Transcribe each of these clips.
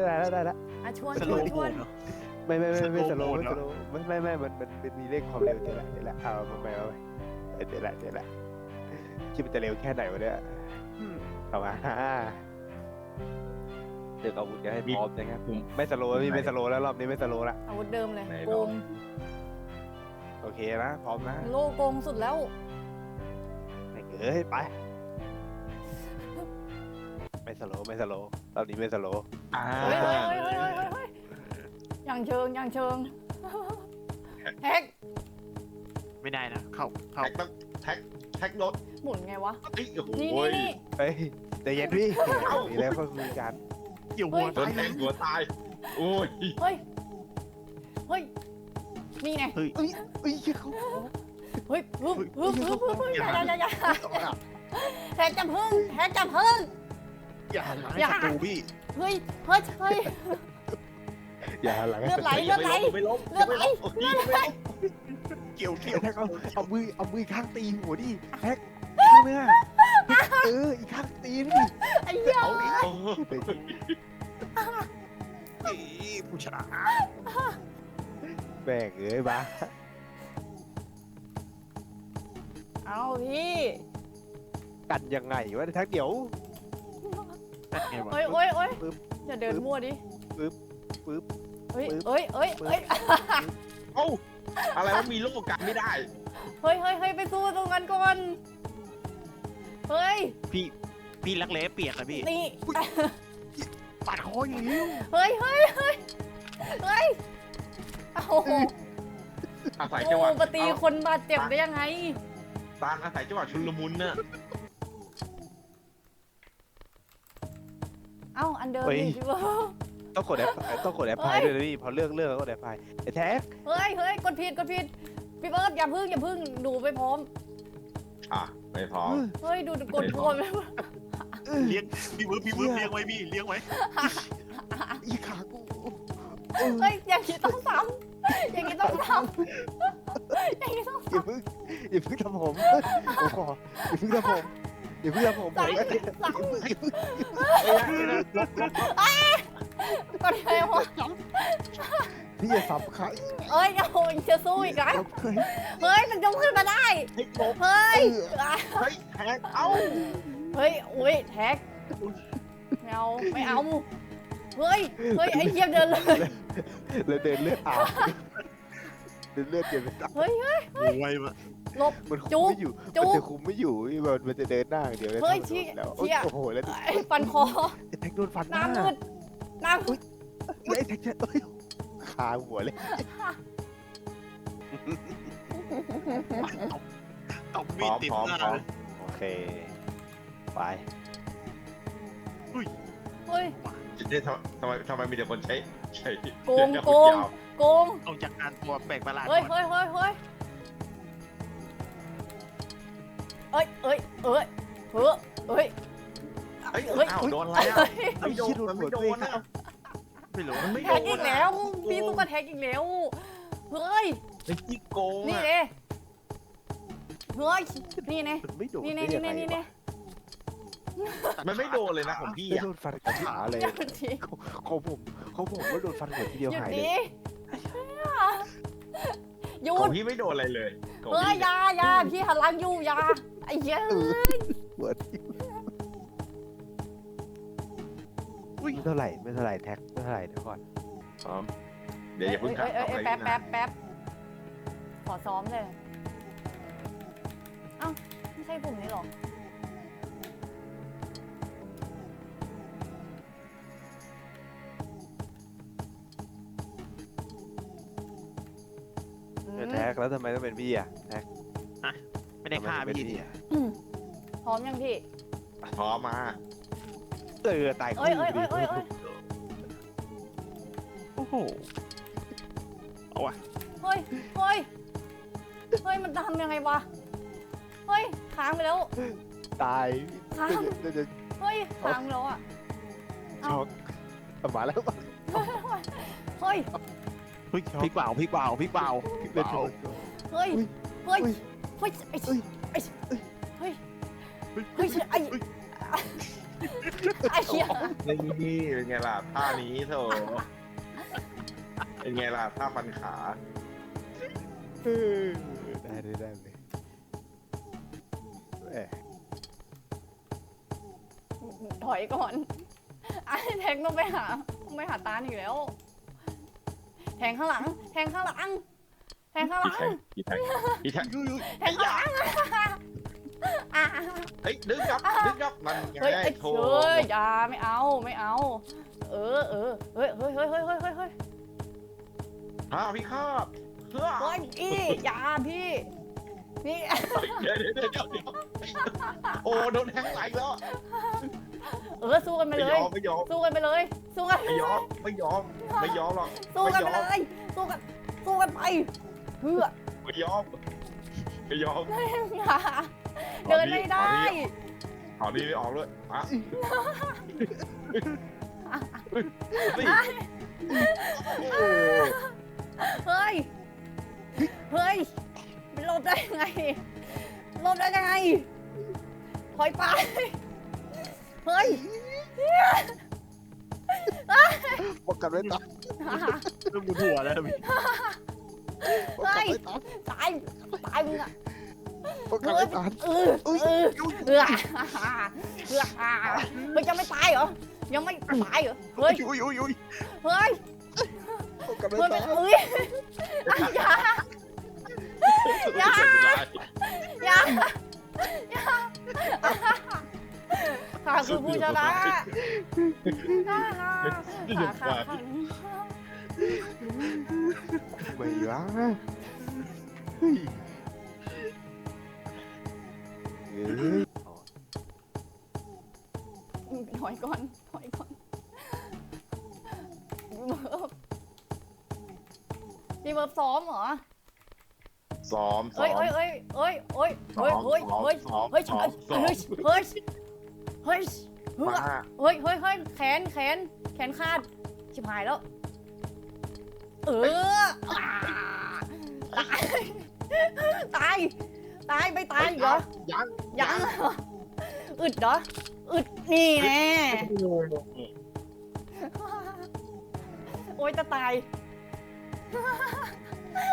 ได้แล้วได้แล้วอะชวนสชโลวนว์ชวนเนอะไม่ไม่ไม่ไม่สสโลโลว์ว์ไม่โหมสดโลเหรอว์ไม่ไม่ไม่มันมันมันมีเลขความเร็วเดี๋ยวละเดี๋ยวละเอามันไปเอาไปเดี๋ยวละเดี๋ยวละคิดมันจะเร็วแค่ไหนวะเนี่ยเอามาเดี๋ยวอาวุธกันให้พร้อมนะครับผมไม่สโลว์พี่ไม่สโลว์แล้วรอบนี้ไม่สโลว์ละอาวุธเดิมเลยไหนโกลองงโอเคนะพร้อมนะโลโกงสุดแล้วไหนเอ้ยไป ไม่สโลว์ไม่สโลว์รอบนี้ไม่สโลว์อ่าเฮ้ยเฮ้ยเฮ้ยเฮ้ยเฮ้ยเฮ้ยเฮ้ยอย่างเชิงอย่างเชิงแฮกไม่ได้นะ เข้าเข้าแท็กต้องแท็กแท็กรถหมุนไงวะ เอ้ยโอ้โหนี่นี่นี่ เฮ้ยใจเย็นพี่มีแล้วก็คุยกันเกี่ยวหัวโดนแทงหัวตาย โอ้ยเฮ้ย เฮ้ย นี่ไงเอ้ยเอ้ยเขาเฮ้ยฮึบฮึบฮึบฮึบฮึบอย่าอย่าอย่าอย่าแฮกจะพึ่งแฮกจะพึ่ง อย่าหันหลังอย่าให้ศัตรูพี่เฮ้ยเฮ้ยเฮ้ย อย่าหลังเลือดไหลเลือดไหล ไม่ล้มเลือดไหลโอ้ยไม่ล้มเกี่ยวเกี่ยวแท็กเอาเอามือเอามือข้างตีหัวดิแท็กข้างเนื้อเอออีกข้างตีนี่ไอ้เหี้ยเอาดิโอ้ยนี่ผู้ชนะแบ่งเอ้ยบ้าเอาพี่ กันยังไงวะแท็กเดี๋ยว นั่นไงวะเอ้ยเอ้ยเอ้ยปึ๊บอย่าเดินมั่วดิปึ๊บปึ๊บเฮ้ยปึ๊บเอ้ยเอ้ยเอ้ยเอ้าอะไรวะมีโลกกันไม่ได้ เฮ้ยเฮ้ยเฮ้ยไปสู้ตรงนั้นก่อน เฮ้ย พี่พี่รักแร้เปียกอะพี่นี่ปัดคออย่างนี้เฮ้ยเฮ้ยเฮ้ยเฮ้ยโอ้โหอาศัยจังหวะปตีคนบาดเจ็บได้ยังไง ตามอาศัยจังหวะชุลมุนน่ะ เอ้าอันเดิมนี่พี่เบิร์ดต้องกดแอปต้องกดแอปพลายด้วยนะพี่พอเลือกเลือกแล้วกดแอปพลายไอ้แท็กเฮ้ยเฮ้ยกดผิดกดผิดพี่เบิร์ดอย่าพึ่งอย่าพึ่งดูไปพร้อมอะไม่พร้อม เฮ้ยดูกดพร้อมเลี้ยงพี่เวิร์ดพี่เวิร์ดเลี้ยงไว้พี่เลี้ยงไว้อีขากูเฮ้ยอย่างนี้ต้องซ้ำอย่างนี้ต้องซ้ำอย่างนี้ต้องอย่าเพิ่งอย่าเพิ่งทำผมผมขออย่าเพิ่งทำผม อย่าเพิ่งทำผมผมซ้ำอย่าซ้เพิ่งอย่าเพิ่งลบลบำกดเลยว่าพี่อย่าสับขาเอ้ยโอ้ยจะสู้อีกนะเฮ้ยเฮ้ยมันยกขึ้นมาได้ ให้ครบเฮ้ย เฮ้ยแท็กเอ้าเฮ้ยอุ้ยแท็กไม่เอาไม่เอา เฮ้ย เฮ้ย ไอ้เหี้ยเดินเลย แล้วเดินเลือดอาบ เดินเลือดเกินไปตับเฮ้ยเฮ้ยไวมากหลบ มันคุจุ๊มบไม่อยู่จุ๊มันบจะคุมไม่อยู่มันมันจะเดินหน้าอย่างเดียวเฮ้ยถ้ามันชี้โดนแล้วเชี่ย โอ้โหแล้วไอ้ฟันคอไอ้แท็กโดนฟันหน้ามืดหน้ามืดแล้วไอ้แท็กจะเอ้ยคาหัวเลยตบพมีร้ดอมติดพร้อมหน้าพร้อมเลยโอเคไปเฮ้ยเจ๊ทำทำไมทำไมมีแต่คนใช้ใช้โกงใช้โกงยาว โกงเอาจากการตัวแปลกประหลาดเฮ้ยก่อนเฮ้ยเฮ้ยเฮ้ยเอ้ยเอ้ยเอ้ยเฮ้ยเฮ้ย เฮ้ยเฮ้ย อ้าวโดนอะไรอะไอ้ไม่โดเหี้นยโดนมันหัไม่วโดตัวเองนอะไม่รู้มันไม่แท็โดกอีนกแล้ว พี่ตุ๊กตาแท็กอีกแล้ว เฮ้ย ไอ้ที่โกงนี่อะเน่เฮ้ย นี่เน่มันไม่โดนนี่ได้เน่ยันี่งไงเน่นี่เน่วะมันไม่โดนเลยนะของพี่ไม่อะโดนฟันกับขาเลย หยุดดิเขาผมเขาผมว่าโดนฟันหัวทีเดียวหยุดหายเลดิย หยุของดพี่ไม่โดนอะไรเลยของเฮ้ยพี่อยาอยาพี่หันหลังอยู่อยาไอ้เหี้ยหัวทิ่มไม่เท่าไหร่ไม่เท่าไหร่แท็กไม่เท่าไหร่เดี๋ยวก่อนพร้อมเดี๋ยวอย่าเพิ่งเอ้ยถามเอ้ยอะไรเอ้ยแป๊บนะแป๊บแป๊บขอซ้อมเลย เอ้า ไม่ใช่ปุ่มนี้หรอ เออแท็กแล้วทำไมต้องเป็นพี่อะแท็กไม่ได้ฆ่าทำมต้องเป็นพี่อะอืมพร้อมยังพี่ พร้อมมาเออตายเอ้ยเอ้ยดิเอ้ยเอ้ยเอ้ยโอ้โหเฮ้ยเฮ้ยเฮ้ย มันทำยังไงวะ เฮ้ยค้างไปแล้ว ตายค้างจะจะเฮ้ยค้างไปแล้วอะเอ้าช็อกเอามาแล้ว เฮ้ย เฮ้ยพลิกเปล่าพลิกเปล่าพลิกเปล่าพลิกเปเล่นล่าโชว์เฮ้ย เฮ้ย เฮ้ย ไอ้เฮ้ย ไอ้เฮ้ยเฮ้ย เฮ้ย ไอ้ไอ้เหี้ยนี่เป็นไงล่ะท่านี้โถเป็นไงล่ะท่าฟันขาเออได้ได้ได้เลยเอ้ยถอยก่อนไอ้แทงต้องไปหาต้องไปหาตาลอีกแล้ว แทงข้างหลัง แทงข้างหลัง แทงข้างหลังอีแทงอีแทงอีแทงแทงข้างหลังอะเฮ้ยดึงกลับดึงกลับมันไงเฮ้ยไอ้โถเฮ้ยอย่าไม่เอาไม่เอา เออเออเฮ้ยเฮ้ยเฮ้ยเฮ้ยเฮ้ยเฮ้ยเฮ้ยท่าพี่คาบเฮ้ยเฮ้ยพี่อย่าพี่นี่เดี๋ยวเดี๋ยวเดี๋ยวเดี๋ยวโอ้โดนแทงไหลแล้ว เออสู้กันไปไม่เลย ยอมไม่ยอมสู้กันไปเลย สู้กัน ไม่ยอมไม่ยอมไม่ยอมหรอกสู้กันไปเลย สู้กัน สู้กันไปเพื่อไม่ยอมไม่ยอมอย่าเดินไม่ได้ ถอนนี้ไม่ออกเลยอะนี่โอ้เฮ้ย เฮ้ยเป็นลมได้ยังไงลมได้ยังไงถอยไป เฮ้ยป้องกันไว้ต่อเริ่มปวดหัวแล้วพี่ป้องกันไว้ต่อตายตายมึงอะป้องกันไว้ต่อเออเออเออเออเฮ้ยยังไม่ตายเหรอยังไม่ตายเหรอเฮ้ยอุ้ยอุ้ยอุ้ยเฮ้ยป้องกันไว้เฮ้ยต่อเอ้ยอย่าอย่าอย่าอย่า ข้าคือผู้ชนะข้าข้าข้าไม่วะเฮ้ยเอ้ยถอยก่อนถอยก่อนพี่เบิร์บซ้อมเหรอ ซ้อมซ้อเฮ้ยมเฮ้ยเฮ้ยเฮ้ยเฮ้ยเฮ้ยเฮ้ยเฮ้ยซ้อมเฮ้ยซ้อมเฮ้ยเฮ้ย เฮ้ยเฮ้ยมาเฮ้ยเฮ้ยเฮ้ยแขนแขนแขนขาดชิบหายแล้ว เอออ่าตายตายตายไม่ตายอีกเหรอ ยังยังเหรออึดเหรออึดนี่แน่โอ๊ยจะตาย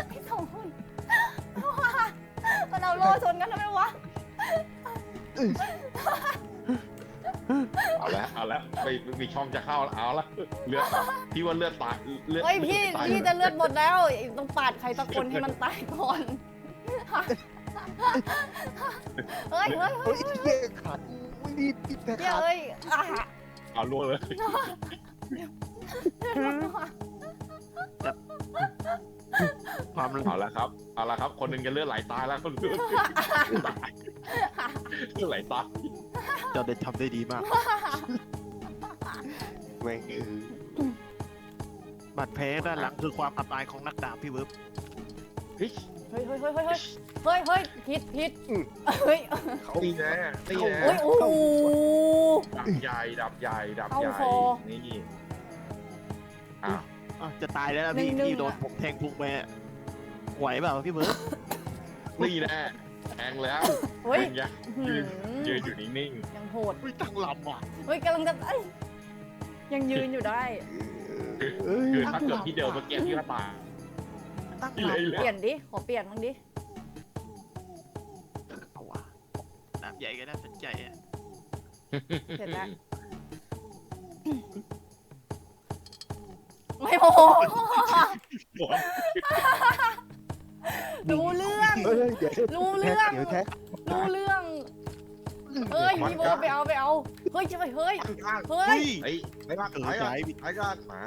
ไอ้สองคนมันเอาโล่ชนกันทำไมวะ เอาละเอาละไม่ไม่มีช่องจะเข้าแล้วเอาละเลือดพี่ว่าเลือดตายเลือดเฮ้ยพี่ตายพี่จะเลือดหมดแล้วต้องปาดใครสักคนให้มันตายก่อนเฮ้ยเฮ้ยเฮ้ยเหี้ยขาดไม่ดีติดแต่เฮ้ยขาดเฮ้ยอะเอาล่วงเลยความเอาละครับเอาละครับ คนหนึ่งจะเลือดไหลตายแล้วคนหนึงตายเลือดไหลตาย เจ้าได้ทำได้ดีมากแม่งเออบาดแผลด้านหลังคือความอับอายของนักดาบพี่เวิร์บเฮ้ยเฮ้ยเฮ้ยเฮ้ยเฮ้ยเฮ้ยเฮ้ยเฮ้ยผิดผิดเฮ้ยเขานี่แน่นี่โอ้แน่ยโอ้โหดับใหญ่ดับใหญ่ดับใหญ่เข้าคอนี่อ้าวอะจะตายแล้วนะพี่หนึ่งๆพี่โดนอะผมแทงพุงไปอะไหวเปล่าพี่เวิร์บนี่แน่แทงแล้วเฮ้ยเป็นไงหืยืมนยืนอยู่นิ่งยังโหดไม่ตั้งลำอะเฮ้ยกำลังจะเอ้ยยังยืนอยู่ได้ เอ้ยๆคือถ้าเกิดที่เดิมเมื่อกี้ที่ก็ตาย ตั้งที่ลเลยเปลี่ยนดิ ขอเปลี่ยนบ้างดิำเอาวะน้ำใหญ่ก็น่าสนใจอะเสร็จแล้ว ไม่โม รู้เรื่อง เอ้ยเดี๋ยวรู้เรื่อง เดี๋ยวแท็กรู้เรื่อง เฮ้ยพี่โบไปเอาไปเอา เฮ้ยจะไปเฮ้ย ข้างเฮ้ย ไอ้ไม่ว่าเออไอ้ใจก็พี่ไอ้ก็มา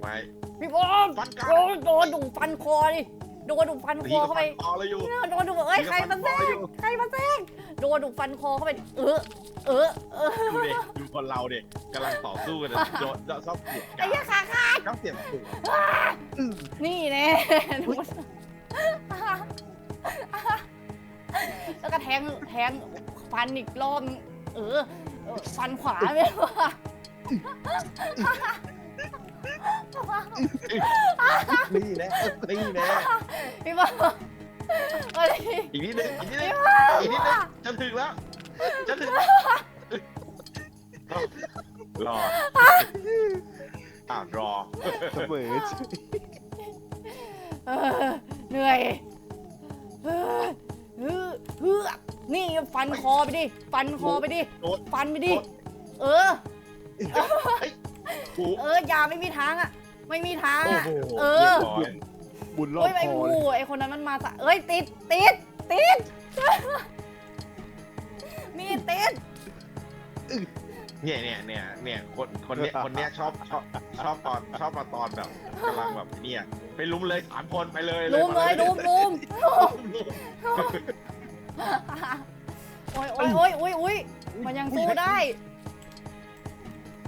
ไม่พี่โบฟันกลางโดนโดนดุฟันคอดิโดนดุฟันคพี่อก็เข้าฟัไปนคอเลยอยู่โดนดุเอ้ยใครมาแทรกใครมาแทรกโดนดุฟันคอเข้าไปเออเออเออดูเด็กดูคนเราเด็กกำลังต่อสู้กันนะโดนชอบเสียบไอ้เหี้ยขาขาดชอบเสียบถูกนี่แน่ดู แล้วก็แทงแทงฟันอีกรอบนึงเออเออฟันขวาไม่รู้ว่า นี่แน่นี่แน่พี่บอกเอ้ยอีกนิดนึงอีกนิดนึพี่งบอกอีกนิดนึงจะถึงแล้วจะถึงแล้วรอดอะรอ เสมอเออ เหนื่อยเออเออเฮือกนี่ฟันคอไปดิ ฟันคอไปดิ โดนฟันไปดิ เออกูเอออย่าไม่มีทางอะ ไม่มีทางโอ้อะ โหเออเรียบร้อยบุญรอบเฮ้ยไอ้คอหเลยมูไอ้คนนั้นมันมาสะเอ้ยติดติดติด มีติด เนี่ยเนี่ยเนี่ยเนี่ยคนคนเนี้ยคนเนี้ยชอบชอบชอบตอนชอบมาตอนแบบกำลังแบบเนี่ยไปลุมเลยสามคนไปเลยลุมเลยาลุมลุมโอ้ยโอ้ยโอ้ยโอ้ยโอ้ยมันยังสู้ได้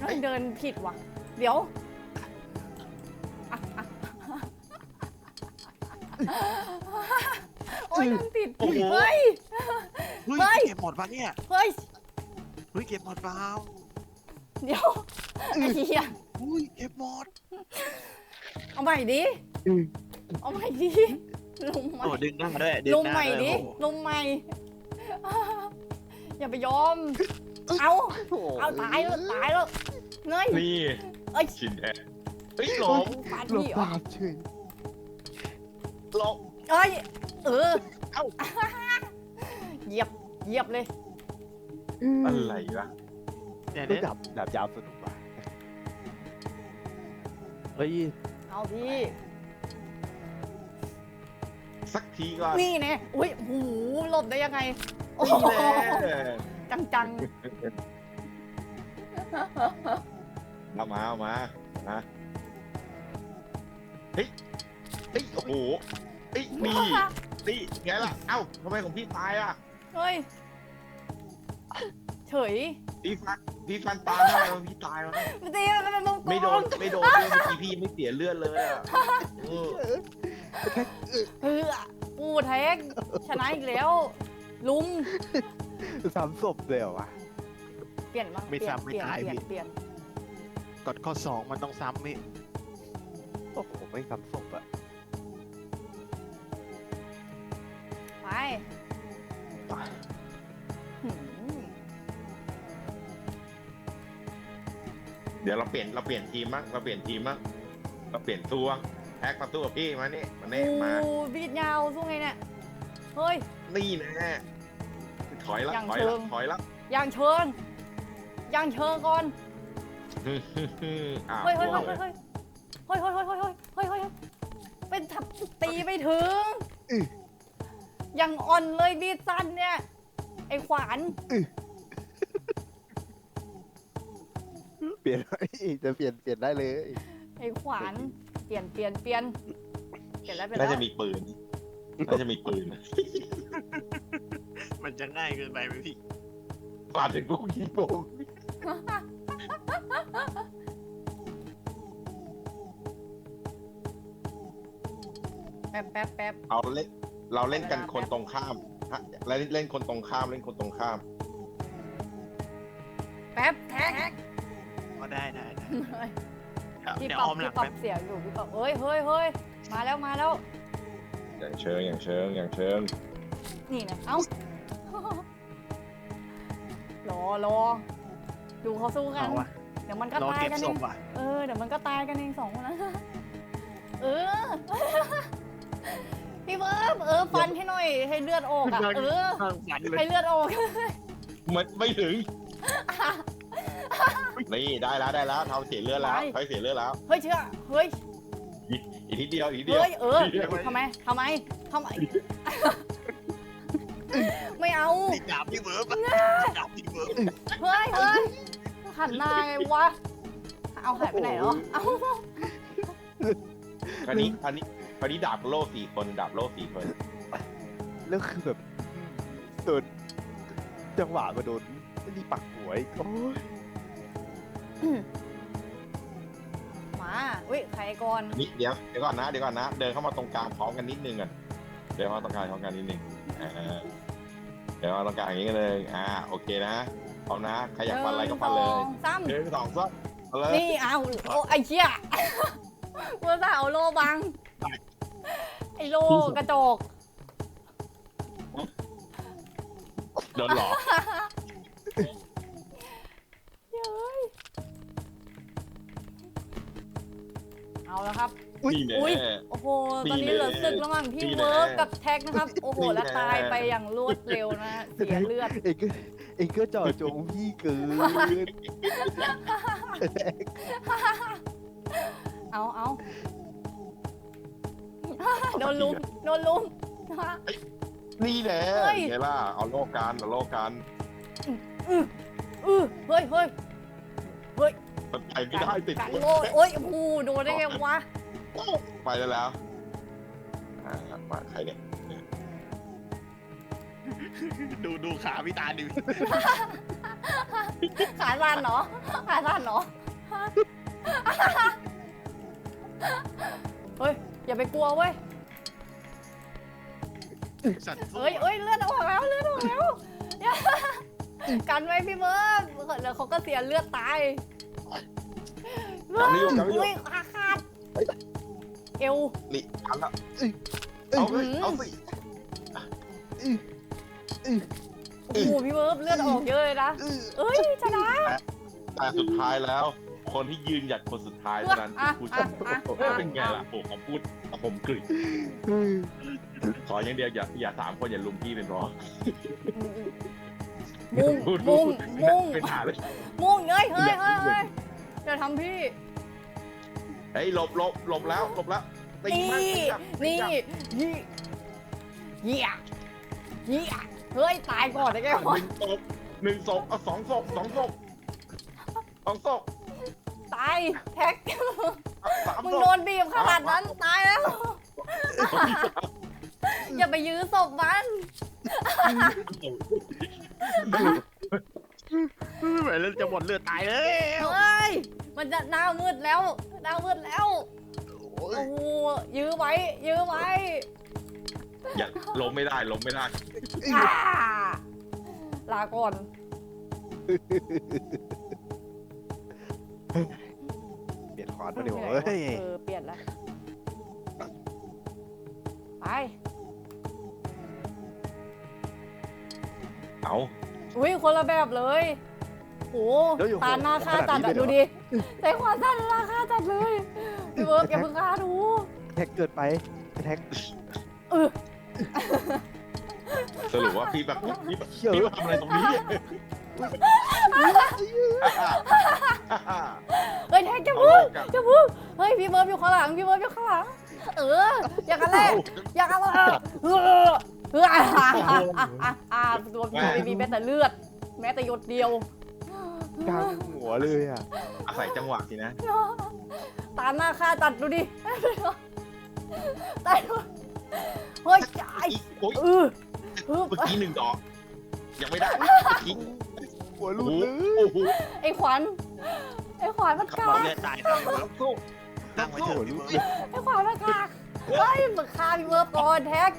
มันเดินผิดว่ะ เดี๋ยวอะอะโอ้ยเดินผิดโอ้โหเฮ้ยเฮ้ย เฮ้ย เก็บหมดปะเนี่ย เฮ้ย เฮ้ย เก็บหมดเปล่า เดี๋ยวไอ้เหี้ยอุ้ยเก็บหมดเอาใหม่ดิ อืมเอาใหม่ดิ ลงใหม่ โอ้ดึงหน้าด้วยดึงลงหน้าใหม่ด้วยดิโอ้โหลงใหม่ อย่าไปยอม เอาเอาตายแล้วตายแล้วเงย นี่เอ้ย ชินแท้เฮ้ยหลงฟาดหลบพี่เหรอ บาปเฉยหลง เอ้ย เออเอ้า เหยียบ เหยียบเลย อะไรวะ เนี่ยก็เนี่ยดับดับยาวสนุกว่ะเฮ้ยเอาพี่ สักทีก่อนนี่แน่อุ้ยโอ้โหหลบได้ยังไง โอ้นี่โหแน่จังจังเอามาเอามานะเฮ้ยเฮ้ยโอ้โหเฮ้ยนี่นี่ไงล่ะเอ้าทำไมของพี่ตายอะ เฮ้ย เฉย พี่ฟันพี่ฟันตายทำไมพี่ตายวะไม่ตีมันเป็นตรงๆไม่โดนไม่โดนด้วยเมื่อกี้พี่ไม่เสียเลือดเลยอะเออเออปูแท็กชนะอีกแล้ว ลุมซ้ำศพเลยเหรอวะ เปลี่ยนบ้างไม่เปลี่ยนซ้ำไม่เปลี่ยนตายเปลี่ยนพี่ เปลี่ยนกดข้อสองมันต้องซ้ำพี่โอ้โหไม่ซ้ำศพอะไปหืม เดี๋ยวเราเปลี่ยนเราเปลี่ยนทีมมั้งเราเปลี่ยนทีมมั้งเราเปลี่ยนตัวแท็กมาตัวกับพี่มานี่มาเน่มา โอ้บีดยาวสู้ไงเนี่ย เฮ้ย นี่แน่ถอยละอย่างถอยเชิละง ถอยละย่างเชิงย่างเชิงก่อน อ้าวเฮ้ยเฮ้ยเฮ้ยเฮ้ยเฮ้ยเฮ้ยเฮ้ยเฮ้ยเฮ้ยเฮ้ยเฮ้ยเฮ้ยเป็นทับตีไม่ถึงยังอ่อนเลยบีดสั้นเนี่ย ไอ้ขวาน ลี่ยน จะเปลี่ยนเปลี่ยนได้เลยไอ้ขวานเปลี่ยนเปลี่ยนเปลี่ยนเปลี่ยนแล้วเปลี่ยนน่าแล้วจะมีปืน น่าจะมีปืนมันจะง่ายเกินไปไหมพี่ปาดถึงกูยิงโป่งแป๊บแป๊บแป๊บเอาเล่นเราเล่นกันคนตรงข้ามฮะเราเล่นคนตรงข้ามเล่นคนตรงข้าม แป๊บแท็กก็ ได้ได้ได้พี่เดี๋ยวปรัอบอมหลัพี่งปรัแป๊บบเสียงอยู่พี่ปรับเฮ้ยเฮ้ยเฮ้ยมาแล้วมาแล้ว อย่างเชิงอย่างเชิงอย่างเชิงนี่นะเอ้ารอรอดูเขาสู้กัน เอาวะเดี๋ยวมันก็รอตายเก็บกันศเองพว่ะ เออเดี๋ยวมันก็ตายกันเองสองคนนั้นเออพี่เบิร์บเออฟันให้หน่อยให้เลือดออกอะเออข้างฝันเลยให้เลือดออก มันไม่ถึง นี่ได้แล้วได้แล้วเท้าเสียเลือดแล้วไปเท้าเสียเลือดแล้วเฮ้ยเชื่อเฮ้ยอีกนิดเดียวอีกนิดเดียวเฮ้ยเออเดี๋ยวทำไมทำไมทำไม ไม่เอา ติดดาบพี่เบิร์บดาบพี่เบิร์บเฮ้ยเฮ้ยหันหน้าไงวะ เอาหายไปไหนเนาะเอาคราวนี้คราวนี้คราวนี้ดาบโล่สี่คนดาบโล่สี่คนแล้วคือแบบโดนจังหวะมาโดนนี่ปักหัวอีกโอ้ย มาอุ้ยใครก่อนนี่เดี๋ยวเดี๋ยวก่อนนะเดี๋ยวก่อนนะ เดินเข้ามาตรงกลางพร้อมกันนิดนึงอะเดินเข้ามาตรงกลางพร้อมกันนิดนึงอ่าเดี๋ยวมาตรงกลางอย่างนี้กันเลยอ่าโอเคนะพร้อมนะใครอยากฟันอะไรก็ฟันเลยหงสองสามหนึ่งสองสามเอาเลยนี่เอาโอ้ไอ้เชี่ยเมื่อสาวโลบัง ไอ้โลกระจกโดนหลอกเย้เอ้ย เอาแล้วครับ นี่แน่ อุ๊ยโอ้โห นี่ตอนนี้เหลือแน่ศึกระหว่างพี่นี่แน่เวิร์กกับแท็กนะครับ โอ้โห นี่และแน่ตายไปอย่างรวดเร็วนะฮะเสียเลือด เองก็เองก็เจ่อจงพี่เกินเอาเอาโดนลุมโดนลุม นี่แน่เฮ้ย ไงล่ะเอาโลกกันเอาโลกกัน อือเฮ้ยเฮ้ย มันไปไม่ได้ติดกันโลดโอ้ยโอ้โหโดนได้ไงวะไปได้แล้วอ่ามาใครเนี่ยดูดูขาพี่ตาดิขาสั้นเนาะขาสั้นเนาะเฮ้ย อย่าไปกลัวเว้ยสัตว์เอ้ยเอ้ยเลือดออกแล้วเลือดออกแล้วอย่ากันไว้พี่เบิร์ดเดี๋ยวเขาก็เสียเลือดตาย เบิจับร์ไม่อยู่จับไม่อยู่ อุ้ยขาขาดเอวนี่อันละเอ้ยเอาเลยอื้อหือเอาสิ โอ้โหพี่เบิร์ดเลือดออกเยอะเลยนะเอ้ยชนะ แต่สุดท้ายแล้ว คนที่ยืนหยัดคนสุดท้ายเท่านั้นอะคือผู้ชนะอะอะ เป็นไงล่ะโอ้ผมพูดผมกริดขออย่างเดียวอย่าอย่าสามคนอย่าลุมพี่เป็นร้อง มุ่งพูดมุ่งพูดมุ่งเป็นหาเลยมุ่งเฮ้ยเฮ้ยเฮ้ยเฮ้ยอย่าทำพี่ เฮ้ยหลบหลบหลบแล้วหลบแล้วตีนี่มันตีกลับตีนี่กลับยี่เหี้ยเหี้ยเฮ้ยตายก่อนได้ไงหวะนึ่งศพหนึ่งศพเอาสองศพสองศพสองศพตายแท็กเอาสามมึงศโดพนบีบขนาดนั้นตายแล้ว อย่าไปยื้อศพมัน เหมือนจะหมดเลือดตายเลยเฮ้ย มันจะหน้ามืดแล้ว หน้ามืดแล้ว โอ้ยโอ้โหยื้อไว้ ยื้อไว้อย่าล้มไม่ได้ล้มไม่ได้ อ่าลาก่อน เปลี่ยนคอนมาเดี๋ยวเฮ้ยเออเปลี่ยนแล้ว ไป เอา อุ้ยคนละแบบเลยโหเดี๋ยวอยู่ตาหน้าฆ่าขนาดจัดนี้อะเลยเหรอดูดิแต่ขวาตัดหน้าฆ่าจัดเลยพี่เบิร์กอย่าเพิ่งฆ่าดูแท็กเกิดไปแท็กเออสรุปว่าพี่แบบพี่แบบเชี่ยวพี่มาทำอะไรตรงนี้เฮ้ยแท็กจะเอาพึ่โลงกกันจะพึ่งเฮ้ยพี่เบิร์กอยู่ข้างหลังพี่เบิร์กอยู่ข้างหลัง เออ อย่างนั้นแหละ อย่างนั้นแหละเออ เออตัวพี่ไม่มีแม้แต่เลือด แม้แต่หยดเดียว กลางหัวเลยอะอาศัยจังหวะสินะ ตามหน้าฆ่าตัดดูดิตายเฮ้ยไอ้โอ้ยเออเมื่อกี้หนึ่งดอก ยังไม่ได้เมื่อกี้หัวลูกโอ้โหไอ้ขวัญไอ้ขวัญมันกาเลือดตายตั้วสู้ตั้งไว้เถอะพี่เบิร์ดไอ้ขวัญมันกากเฮ้ยมันฆ่าพี่เวิร์บก่อนแท็ก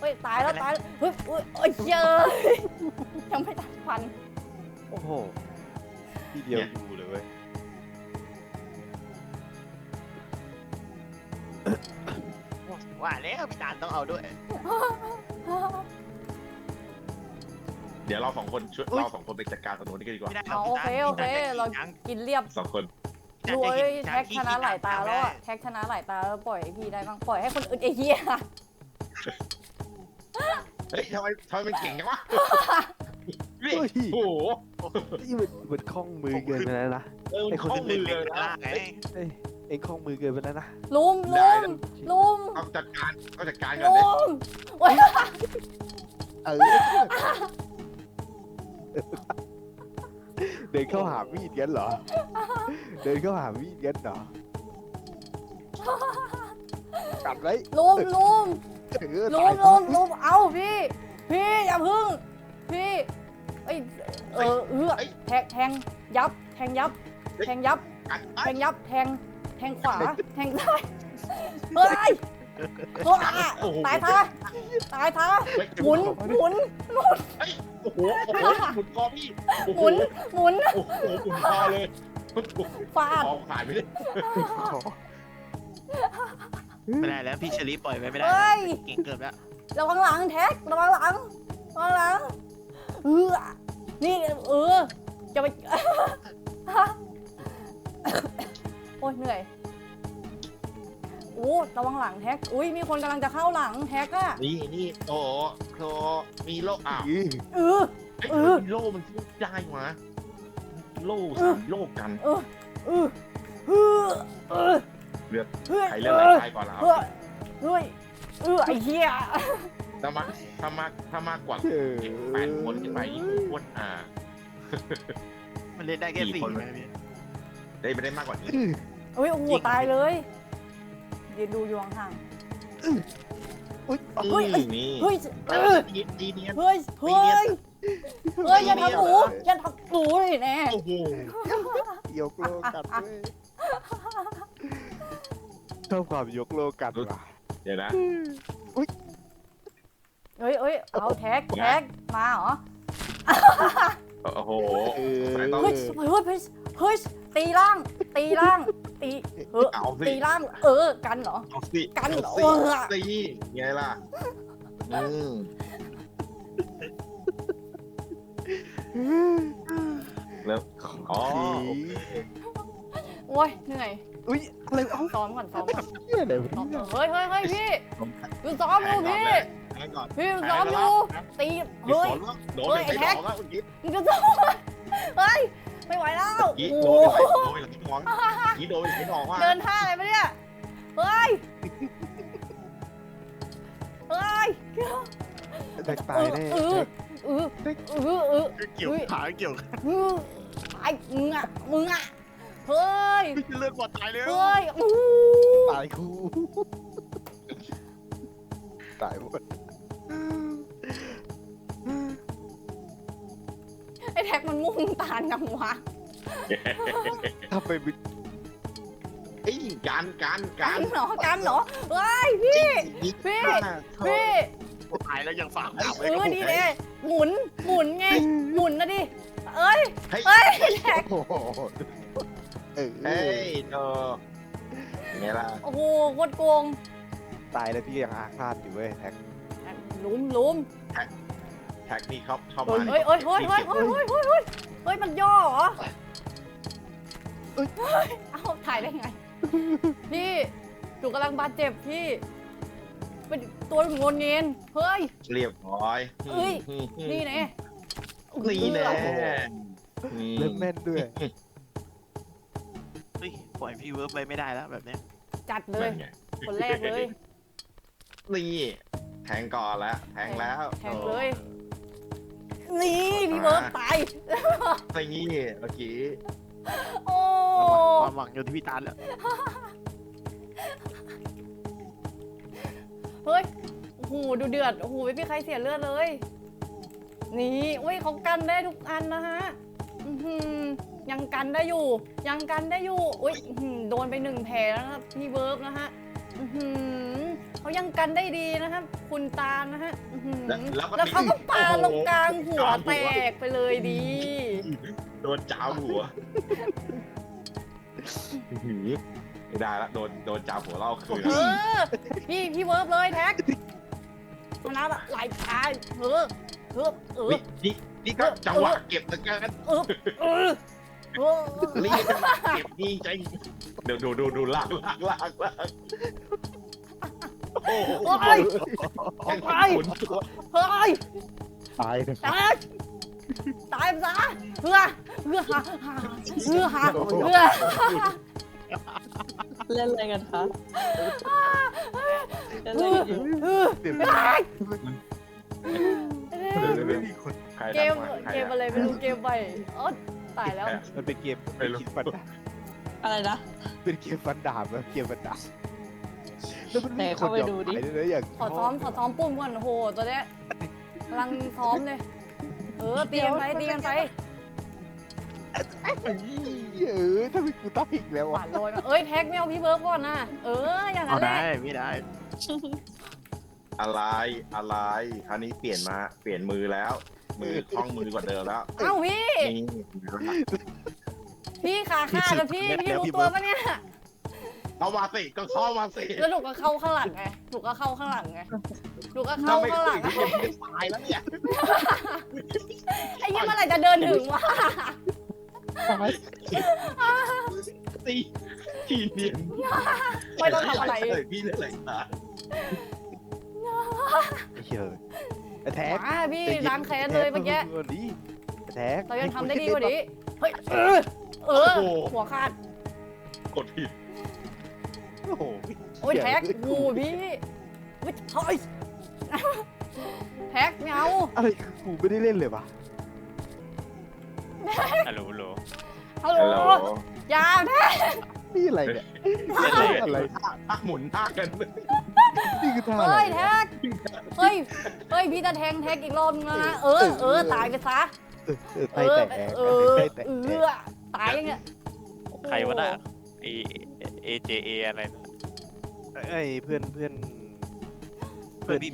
เฮ้ยตายแล้วตายแล้วเฮ้ยเฮ้ยเอ้ยเจอยังไม่ตัดฟันโอ้โหทีเดียวอยู่เลยเว้ยว่าแล้วพี่ตาลต้องเอาด้วย เดี๋ยวเราสองคนช่วยเราสองคนไปจัดการสนุนนี่กันดีกว่าไม่ได้หรเอาอกโอพี่ตาลเคโอเคพี่ตาลเราจะกินเรียบสองคนรวยจะแท็กขี้ชนะหลายตาแล้วอะขี้แท็กชนะหลายตาแล้วปล่อยให้พี่ได้บ้างปล่อยให้คนอื่นไอ้เหี้ย เฮ้ยทำไมทำไมมันเก่งจังวะนี่เฮ้ยโอ้โหนี่มันมันคล่องมือเกินไปแล้วนะเออไอ้คนข้อที่มืเล่อนเลเล่นยเป็นนะล่างไงเองคล่องมือเกินไปแล้วนะลุมได้ลุมลุมเอาจัดการเอาจัดการกันลุเลยมโอ้ยเออเดินเข้าหามีดกันเหรอ เดินเข้าหามีดกันเหรอกัดไว้ลุมลุมเออ ลุตายมลุมลุมเอาพี่ พี่อย่าพึ่ง พี่เอ้ยเออเออแทงแทงยับ แทงยับ แทงยับกัดแทงยับ แทง แทงขวา แทงซ้ายเฮ้ยเฮ้ยตายท่าตายท่าหมุน หมุน โอ้โห โอ้โห หมุนคอพี่โอ้หโหมุน หมุน โอ้โห หมุนคอเลยฟาดคอขาดไปเลย ไม่ได้แล้วพี่เชลีปล่อยไว้ไม่ได้เฮ้ย เก่งเกินแล้วระวังหลังแท็กระวังหลังระวังหลังเออนี่เออจะไป โอ้ยเหนื่อยโอ้ระวังหลังแท็กอุ้ยมีคนกำลังจะเข้าหลังแท็กอะนี่นี่โอ้โหโครมีโล่อ้าวอีเออเอ้ยเออมีโล่มันพูดได้หวะโล่สามโล่กัน เออเออเออ เออเลือดเฮ้ยใครเลือดไหลใครก่อนแล้วเฮ้ยเฮ้ยเออไอ้เหี้ยถ้ามากถ้ามากถ้ามากกว่าเออแปดคนขึ้นไปนี่โคตรอ่า มันเล่นได้แค่กี่สี่คน นะพี่ได้ไม่ได้มากกว่านี้เฮ้ยโอ้โหตายเลยยืนดูอยู่ห่างอุ้ยเฮ้ยนี่ๆเฮ้ยเออดีดีเนียนเฮ้ยเฮ้ยเฮ้ยอย่าทำหนูอย่าทำหนูเลยแน่โอ้โหยกโลกัดด้วย ชอบความยกโลกัดว่ะเดี๋ยวนะเฮ้ยเฮ้ยเอาแท็กแท็กมาเหรอ โอ้โห เออสายต้อง เฮ้ยเฮ้ยเฮ้ยเฮ้ยตีล่าง ตีล่าง ตีเออเอาสิตีล่าง เออ กันเหรอ เอาสิกันเหรอ เอาเอสิอตีไงล่ะอืมแล้ว อ๋อโอเค โอ้ยเหนื่อย อุ้ยอะไรเอ้าซ้อมก่อนซ้อมก่อนเหี้ยอะไรวะซ้อมเนี่ยเฮ้ยเฮ้ยเฮ้ยพี่อยู่ซ้อมอยู่พี่แทงก่อนพี่อยู่ซ้อมอยู่ตีมีเฮ้ยสนแล้วโดนเฮ้ยไปไอ้แท็กสองแล้วเมื่อกี้มึงจะซ้อมเฮ้ยไม่ไหวแล้วเมื่อโอ้กี้โหโดนไปโดนไปหลังท้องเมื่อกี้โดนไปที่ท้องว่าเดินท่าอะไรปะเนี่ยเฮ้ยเฮ้ยแตกตายแน่เออเออเออเออเกี่ยวขาเกี่ยวมึงไอ้มึงอะมึงอะ เฮ้ยเลือดบอดตายเลยเฮ้ยอู้ตายคู่ตายหมดไอ้แท็กมันมุ่งตาลยังวะทำไปบิดไอ้ยการการกัการนเหรอกันเหรอเฮ้ยพี่พี่ พี่ตายแล้วยังฝากเออดีเลยหมุน หมุนไง หมุนนะดิ เอ้ย เฮ้ยเอ้ยแท็กโอ้โห เออเฮ้ยเธอไงล่ะโอ้โหโคตรโกงตายแล้วพี่ยังอาฆาตอยู่เว้ยแท็กลุมลุมแท็กนี่เขาเข้าเฮ้มายเฮ้ยเฮ้ยเฮ้ยเฮ้ยเฮ้ยเฮ้ยเฮ้ยเฮ้ยเฮ้ยมันย่อเหรอเฮ้ยเอ้าถ่ายได้ไง พี่หนูกำลังบาดเจ็บพี่ เป็นตัวงนเงินเฮ้ย เรียบร้อยเอ้ย นี่แน่นี่แน่เล่นแม่นด้วยเฮ้ย ปล่อยพี่เวิร์บไปไม่ได้แล้วแบบเนี้ยจัดเลยคนแรกเลย นี่แทงก่อนแล้วแทงแล้วแทงเลย นี่พี่เบิร์ดตายไปงี้เมื่อกี้โอ้ความหวังอยู่ที่พี่ตาลแล้วเฮ้ยโอ้โหดูเดือดโอ้โหไม่มีใครเสียเลือดเลย นี่อุ้ยเขากันได้ทุกอันนะฮะ อื้อหือ ยังกันได้อยู่ ยังกันได้อยู่ อุ้ยอื้อหือโดนไปหนึ่งแผลแล้วนะครับพี่เบิร์บนะฮะอื้อหือเขายังกันได้ดีนะครับ คุณตาลนะฮะอื้อหือแล้วแล้วก็แล้วเขาก็ปาลงกลางหัวแตกไปเลยดี โดนจ้าหัวไม่ได้ละโดนโดนจ้าหัวเล่าคืนเออพี่พี่เวิร์บเลยแท็กชนะละหลายตายเออเออเออ นี่นี่นี่ก็จังหวะเก็บเหมือนกันเออเออ เออนี่จังหวะเก็บนี่ใจเดี๋ยวดูดูดูลากลากลากลากโอ้โหโอ้ยแข่งขันขุนตัวเฮ้ยตายนะตายตายซะเพื่อเพื่อหาเพื่อหาเพื่อเล่นอะไรกันคะเล่นอะไรกันอยู่เออเปลี่ยนไม่ไปได้ไม่มีคนใครเกมดังาใครเกมอะไรไม่รู้เกมใหม่อ๋อ ตายแล้ว มันเป็นเกมไม่รู้คิดฟันดาบอะไรนะ เป็นเกมฟันดาบนะเกมฟันดาบแล้วมันไหนมีคเข้านไปยอมดูดิ ขายด้วยนะอย่างขอซ้อมขอซ้อมปุ่มก่อนโอ้โหตัวเนี้ยกำลังซ้อมเลย เออเตรียมไปเตรียมไปเออถ้ามีกูต้องอีกแล้วหอะวานโรยมาเอ้ยแท็กไม่เอาพี่เบิร์กก่อนนะเอออย่างเอานั้นแหได้ละไม่ได้ อะไรอะไรคราวนี้เปลี่ยนมาเปลี่ยนมือแล้ว มือคล่องมือกว่าเดิมแล้วเอ้าพี่ นี่พี่ขาขาดแล้วพี่ พี่รู้ตัวปะเนี่ยเข้ามาสิก็เข้ามาสิแล้วหนูก็เข้าข้างหลังไงหนูก็เข้าข้างหลังไงหนูก็ถ้าเข้าไม่ข้างหลัถึงงที่จะตายแล้วเนี่ยไอ้ยี่เมื่อไหร่จะเดินถึงวะตีทีเนียนไม่ต้องทำอะไรเลยพี่เลยไหลตา ไอ้เหี้ยแท็กพี่ล้างแค้นเลยเมื่อกี้แท็กเรายังทำได้ดีกว่านี้เฮ้ยเออเออหัวขาดกดผิดโอ้โหโอ้ยแท็กโอ้พี่เฮ้ยเฮ้ยแท็กเอาอะไรคือกูไม่ได้เล่นเลยวะฮัลโหลฮัลโหลยาแท็กนี่อะไรเนี่ยอะไรอะไรท่าหมุนท่ากัน นี่คือท่าอะไรเฮ้ยแท็ก เฮ้ย เฮ้ยพี่จะแทงแท็กอีกรอบนึงแล้วนะ เออ เออตายไปซะเออเออเอไตอแตกเออ ไตแตกเออ ตายยังเนี่ยโอ้โหใครวะน่ะไอเอเจเออะไรนะ ไอ้เพื่อนเพื่อนเพื่อนที่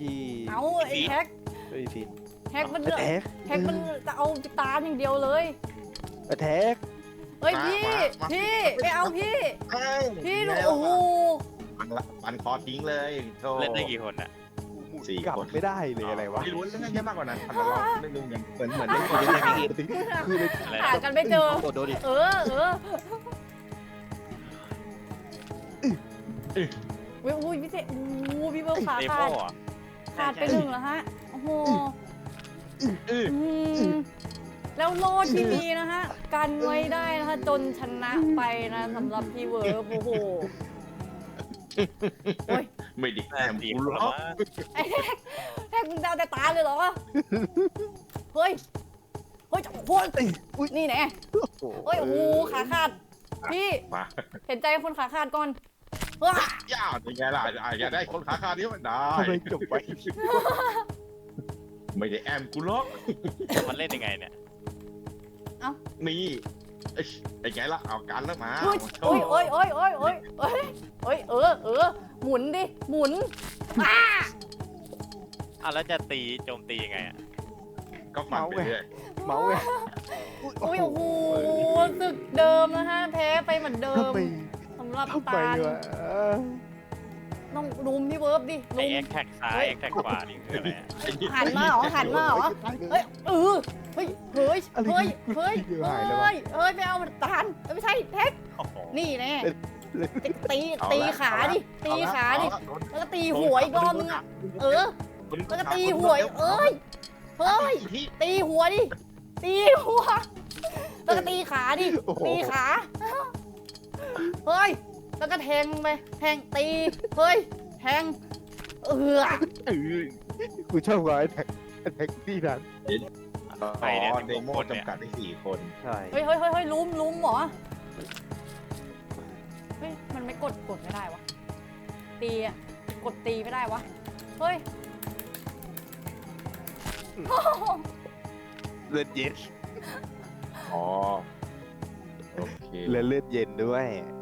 เอาไอ้แท็กเฮ้ยทีแท็กมันแท็กแท็กมันจะเอาตาอย่างเดียวเลย แท็กเฮ้ยพี่ พี่ไม่เอาพี่ พี่หนูโอ้โห ปันละปันคอทิ้งเลยโธ่ เล่นได้กี่คนอะหมุนสี่กลับคน ไม่ได้เลยอะไรวะไม่รู้เล่นได้มากกว่านั้นพันละรอบเล่นเล่นกันเหมือนเหมือนเล่นคือเล่นคือเล่นอะไรหานะกันไม่เจอโดดโดดดิเออเออวิวอุ้ยพี่เจอู้พี่เบิร์ขาเดขาโม่ดอะขาดไปหนึ่งแล้วฮะ โอ้โหเอออืมแล้วโลดที่มีนะฮะ กันไว้ได้นะคะจนชนะไปนะสำหรับพี่เวิร์บโอ้โห โอ้ยไม่ได้แอมสี่กูคนหรแล้วอกมั้งไอ้แท็กแท็กมึงดาวแต่ตาเลยเหรอ เฮ้ย เฮ้ยโอ้ยนี่แน่เฮ้ยโอ้โหขาขาด พี่ มาเห็นใจคนขาขาดก่อนว้าย่าเป็นไงล่ะอะอยากได้คนขาขาดนี้มันได้ทำไมจบไปไม่ได้แอมกูหรอกมันเล่นยังไงเนี่ยนี่ เอ้ยไอ้ไงล่ะเอากันแล้วมาเฮ้ยโอ้ยโอ้ยโอ้ยโอ้ยโอ้ยโอ้ยโอ้ยเออเออหมุนดิ หมุนอ้าอะแล้วจะตีโจมตียังไงอะก็ฟันไปเรื่อยเมาส์ไงอุ้ยโอ้โหศึกเดิมนะฮะแพ้ไปเหมือนเดิทำมไมสำหรับทำไมตาล วะ ต้องรุมพี่เวิร์บดิไอรุม เอ็กแท็กซ้ายเอ็กแท็กขวานี่คืออะไรอะหันมาเหรอหันมาเหรอเฮ้ยเออเฮ้ยเฮ้ยเฮ้ยเฮ้ยเฮ้ยเฮ้ยเฮ้ยไม่เอาตาลเอ้ยไม่ใช่แท็กโอ้โห นี่แน่ตีตีขาดิตีขาดิแล้วก็ตีหัวอีกรอบนึงอะเออ แล้วก็ตีหัวอีกเอ้ยเฮ้ยที่ตีหัวดิตีหัวแล้วก็ตีขาดิตีขาเฮ้ย แล้วก็แทงไป แทงตี เฮ้ย แทง เออเออกูชอบว่าไอ้แท็กไอ้แท็กที่นั้นใครเนี่ยอ๋อสิเดบหโมกคนเนี่ยจำกัดได้สี่คน ใช่ เฮ้ยเฮ้ยเฮ้ยเฮ้ยลุมลุมเหรอเฮ้ย มันไม่กดกดไม่ได้วะ ตีอะกดตีไม่ได้วะ เฮ้ยเลือดเย็น อ๋อ โอเค เลือดเลือดเย็นด้วยเ